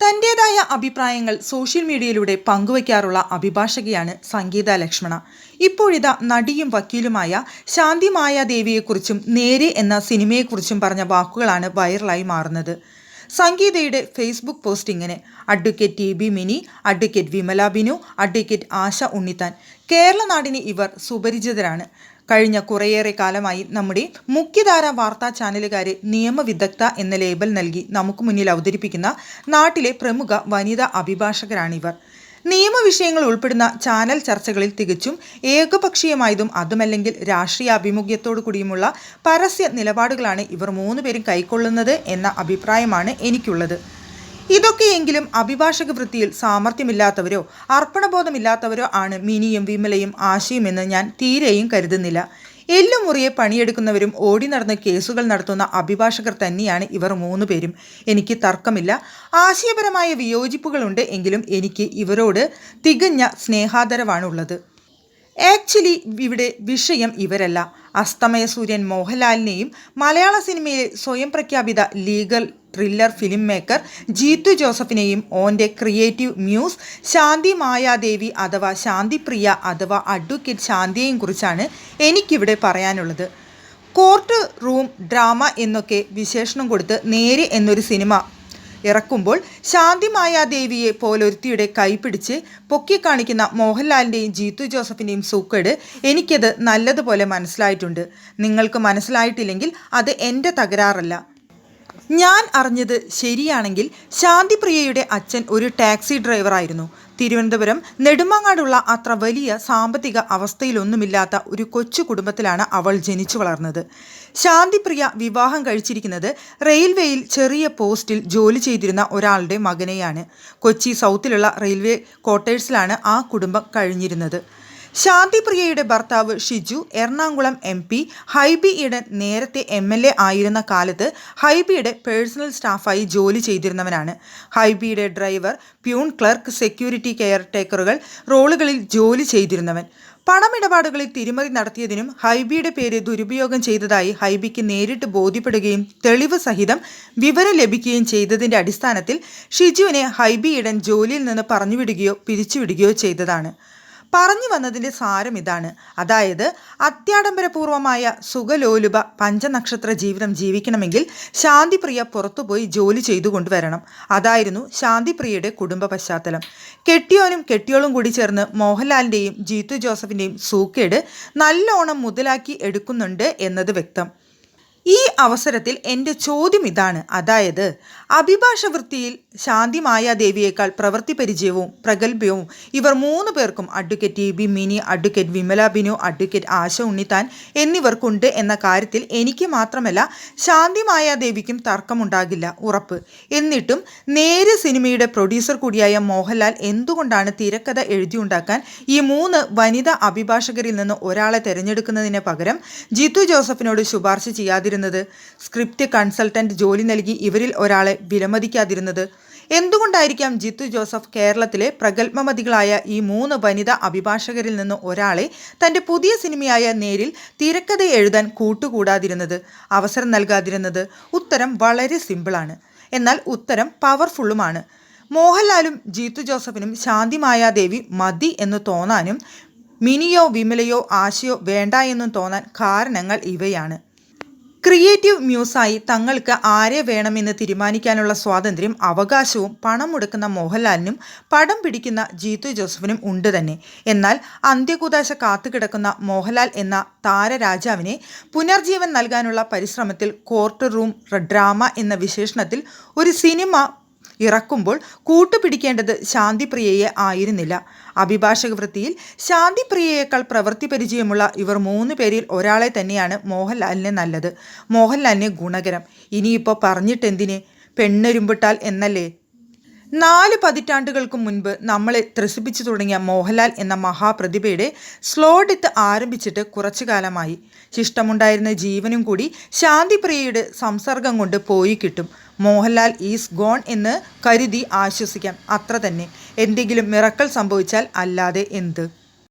തന്റേതായ അഭിപ്രായങ്ങൾ സോഷ്യൽ മീഡിയയിലൂടെ പങ്കുവയ്ക്കാറുള്ള അഭിഭാഷകയാണ് സംഗീത ലക്ഷ്മണ. ഇപ്പോഴിതാ നടിയും വക്കീലുമായ ശാന്തി മായാദേവിയെക്കുറിച്ചും നേരെ എന്ന സിനിമയെക്കുറിച്ചും പറഞ്ഞ വാക്കുകളാണ് വൈറലായി മാറുന്നത്. സംഗീതയുടെ Facebook പോസ്റ്റിങ്ങിന് advocate T B Mini advocate Vimala Binu advocate Asha Unnithan. Kerala നാടിന് ഇവർ സുപരിചിതരാണ്. കഴിഞ്ഞ കുറേയേറെ കാലമായി നമ്മുടെ മുഖ്യധാര വാർത്താ ചാനലുകാരെ നിയമവിദഗ്ധ എന്ന ലേബൽ നൽകി നമുക്ക് മുന്നിൽ അവതരിപ്പിക്കുന്ന നാട്ടിലെ പ്രമുഖ വനിതാ അഭിഭാഷകരാണിവർ. നിയമവിഷയങ്ങൾ ഉൾപ്പെടുന്ന ചാനൽ ചർച്ചകളിൽ തികച്ചും ഏകപക്ഷീയമായതും അതുമല്ലെങ്കിൽ രാഷ്ട്രീയ അഭിമുഖ്യത്തോടു കൂടിയുമുള്ള പരസ്യ നിലപാടുകളാണ് ഇവർ മൂന്നുപേരും കൈക്കൊള്ളുന്നത് എന്ന അഭിപ്രായമാണ് എനിക്കുള്ളത്. ഇതൊക്കെയെങ്കിലും അഭിഭാഷക വൃത്തിയിൽ സാമർഥ്യമില്ലാത്തവരോ അർപ്പണബോധമില്ലാത്തവരോ ആണ് മിനിയും വിമലയും ആശയുമെന്ന് ഞാൻ തീരെയും കരുതുന്നില്ല. എല്ലുമുറിയെ പണിയെടുക്കുന്നവരും ഓടി നടന്ന് കേസുകൾ നടത്തുന്ന അഭിഭാഷകർ തന്നെയാണ് ഇവർ മൂന്ന് പേരും. എനിക്ക് തർക്കമില്ല. ആശയപരമായ വിയോജിപ്പുകളുണ്ട് എങ്കിലും എനിക്ക് ഇവരോട് തികഞ്ഞ സ്നേഹാദരവാണുള്ളത്. ആക്ച്വലി ഇവിടെ വിഷയം ഇവരല്ല. അസ്തമയ സൂര്യൻ മോഹൻലാലിനെയും മലയാള സിനിമയിലെ സ്വയം പ്രഖ്യാപിത legal thriller film maker Jeethu ജോസഫിനെയും ഓന്റെ ക്രിയേറ്റീവ് മ്യൂസ് ശാന്തി മായാദേവി അഥവാ ശാന്തിപ്രിയ അഥവാ അഡ്വക്കേറ്റ് ശാന്തിയെയും കുറിച്ചാണ് എനിക്കിവിടെ പറയാനുള്ളത്. കോർട്ട് റൂം ഡ്രാമ എന്നൊക്കെ വിശേഷണം കൊടുത്ത് നേരെ എന്നൊരു സിനിമ ഇറക്കുമ്പോൾ ശാന്തി മായാദേവിയെ പോലൊരുത്തിയുടെ കൈപിടിച്ച് പൊക്കിക്കാണിക്കുന്ന മോഹൻലാലിന്റെയും ജീത്തു ജോസഫിന്റെയും സൂക്കേട് എനിക്കത് നല്ലതുപോലെ മനസ്സിലായിട്ടുണ്ട്. നിങ്ങൾക്ക് മനസ്സിലായിട്ടില്ലെങ്കിൽ അത് എന്റെ തകരാറല്ല. ഞാൻ അറിഞ്ഞത് ശരിയാണെങ്കിൽ ശാന്തിപ്രിയയുടെ അച്ഛൻ ഒരു ടാക്സി ഡ്രൈവറായിരുന്നു. തിരുവനന്തപുരം നെടുമങ്ങാടുള്ള അത്ര വലിയ സാമ്പത്തിക അവസ്ഥയിലൊന്നുമില്ലാത്ത ഒരു കൊച്ചു കുടുംബത്തിലാണ് അവൾ ജനിച്ചു വളർന്നത്. ശാന്തിപ്രിയ വിവാഹം കഴിച്ചിരിക്കുന്നത് റെയിൽവേയിൽ ചെറിയ പോസ്റ്റിൽ ജോലി ചെയ്തിരുന്ന ഒരാളുടെ മകനെയാണ്. കൊച്ചി സൗത്തിലുള്ള റെയിൽവേ ക്വാർട്ടേഴ്സിലാണ് ആ കുടുംബം കഴിഞ്ഞിരുന്നത്. ശാന്തിപ്രിയയുടെ ഭർത്താവ് ഷിജു എറണാകുളം എം പി ഹൈബി ഈഡൻ നേരത്തെ എം എൽ എ ആയിരുന്ന കാലത്ത് ഹൈബിയുടെ പേഴ്സണൽ സ്റ്റാഫായി ജോലി ചെയ്തിരുന്നവനാണ്. ഹൈബിയുടെ ഡ്രൈവർ പ്യൂൺ ക്ലർക്ക് സെക്യൂരിറ്റി കെയർ ടേക്കറുകൾ റോളുകളിൽ ജോലി ചെയ്തിരുന്നവൻ. പണമിടപാടുകളിൽ തിരിമറി നടത്തിയതിനും ഹൈബിയുടെ പേര് ദുരുപയോഗം ചെയ്തതായി ഹൈബിക്ക് നേരിട്ട് ബോധ്യപ്പെടുകയും തെളിവ് സഹിതം വിവരം ലഭിക്കുകയും ചെയ്തതിന്റെ അടിസ്ഥാനത്തിൽ ഷിജുവിനെ ഹൈബി ഇടൻ ജോലിയിൽ നിന്ന് പറഞ്ഞുവിടുകയോ പിരിച്ചുവിടുകയോ ചെയ്തതാണ്. പറഞ്ഞു വന്നതിന്റെ സാരം ഇതാണ്. അതായത് അത്യാഡംബരപൂർവമായ സുഖലോലുപ പഞ്ചനക്ഷത്ര ജീവിതം ജീവിക്കണമെങ്കിൽ ശാന്തിപ്രിയ പുറത്തുപോയി ജോലി ചെയ്തു കൊണ്ടുവരണം. അതായിരുന്നു ശാന്തിപ്രിയയുടെ കുടുംബ പശ്ചാത്തലം. കെട്ടിയോനും കെട്ടിയോളും കൂടി ചേർന്ന് മോഹൻലാലിന്റെയും ജീത്തു ജോസഫിന്റെയും സൂക്കേട് നല്ലോണം മുതലാക്കി എടുക്കുന്നുണ്ട് എന്നത് വ്യക്തം. ഈ അവസരത്തിൽ എന്റെ ചോദ്യം ഇതാണ്. അതായത് അഭിഭാഷ വൃത്തിയിൽ ശാന്തി മായാദേവിയേക്കാൾ പ്രവൃത്തി പരിചയവും പ്രഗത്ഭ്യവും ഇവർ മൂന്ന് പേർക്കും advocate T B Mini advocate Vimala Binu advocate Asha Unnithan എന്നിവർക്കുണ്ട് എന്ന കാര്യത്തിൽ എനിക്ക് മാത്രമല്ല ശാന്തി മായാദേവിക്കും തർക്കമുണ്ടാകില്ല. ഉറപ്പ്. എന്നിട്ടും നേരെ സിനിമയുടെ പ്രൊഡ്യൂസർ കൂടിയായ മോഹൻലാൽ എന്തുകൊണ്ടാണ് തിരക്കഥ എഴുതിയുണ്ടാക്കാൻ ഈ മൂന്ന് വനിതാ അഭിഭാഷകരിൽ നിന്ന് ഒരാളെ തിരഞ്ഞെടുക്കുന്നതിന് പകരം ജിത്തു ജോസഫിനോട് ശുപാർശ ചെയ്യാതിരുന്നത് സ്ക്രിപ്റ്റ് കൺസൾട്ടന്റ് ജോലി നൽകി ഇവരിൽ ഒരാളെ വിലമതിക്കാതിരുന്നത്. എന്തുകൊണ്ടായിരിക്കാം ജിത്തു ജോസഫ് കേരളത്തിലെ പ്രഗത്ഭമതികളായ ഈ മൂന്ന് വനിതാ അഭിഭാഷകരിൽ നിന്ന് ഒരാളെ തന്റെ പുതിയ സിനിമയായ നേരിൽ തിരക്കഥ എഴുതാൻ കൂട്ടുകൂടാതിരുന്നത്? അവസരം നൽകാതിരുന്നത് ഉത്തരം വളരെ സിമ്പിളാണ്. എന്നാൽ ഉത്തരം പവർഫുള്ളുമാണ്. മോഹൻലാലും ജീത്തു ജോസഫിനും ശാന്തി മായാദേവി മതി എന്ന് തോന്നാനും മിനിയോ വിമലയോ ആശയോ വേണ്ട എന്നും തോന്നാൻ കാരണങ്ങൾ ഇവയാണ്. ക്രിയേറ്റീവ് മ്യൂസായി തങ്ങൾക്ക് ആരെ വേണമെന്ന് തീരുമാനിക്കാനുള്ള സ്വാതന്ത്ര്യം അവകാശവും പണം മുടക്കുന്ന മോഹൻലാലിനും പടം പിടിക്കുന്ന ജീത്തു ജോസഫിനും ഉണ്ട് തന്നെ. എന്നാൽ അന്ത്യകുദാശ കാത്തുകിടക്കുന്ന മോഹൻലാൽ എന്ന താരരാജാവിനെ പുനർജീവൻ നൽകാനുള്ള പരിശ്രമത്തിൽ കോർട്ട് റൂം ഡ്രാമ എന്ന വിശേഷണത്തിൽ ഒരു സിനിമ ഇറക്കുമ്പോൾ കൂട്ടുപിടിക്കേണ്ടത് ശാന്തിപ്രിയയെ ആയിരുന്നില്ല. അഭിഭാഷക വൃത്തിയിൽ ശാന്തിപ്രിയയേക്കാൾ പ്രവൃത്തി പരിചയമുള്ള ഇവർ മൂന്ന് പേരിൽ ഒരാളെ തന്നെയാണ് മോഹൻലാലിന് നല്ലത്. മോഹൻലാലിന് ഗുണകരം. ഇനിയിപ്പോൾ പറഞ്ഞിട്ടെന്തിന്? പെണ്ണൊരുമ്പിട്ടാൽ എന്നല്ലേ? നാല് പതിറ്റാണ്ടുകൾക്ക് മുൻപ് നമ്മളെ ത്രസിപ്പിച്ചു തുടങ്ങിയ മോഹൻലാൽ എന്ന മഹാപ്രതിഭയുടെ സ്ലോ ഡെത്ത് ആരംഭിച്ചിട്ട് കുറച്ചു കാലമായി. ശിഷ്ടമുണ്ടായിരുന്ന ജീവനും കൂടി ശാന്തിപ്രിയയുടെ സംസർഗം കൊണ്ട് പോയി കിട്ടും. മോഹൻലാൽ ഈസ് ഗോൺ എന്ന് കരുതി ആശ്വസിക്കാം. അത്ര തന്നെ. എന്തെങ്കിലും മിറക്കൾ സംഭവിച്ചാൽ അല്ലാതെ എന്ത്?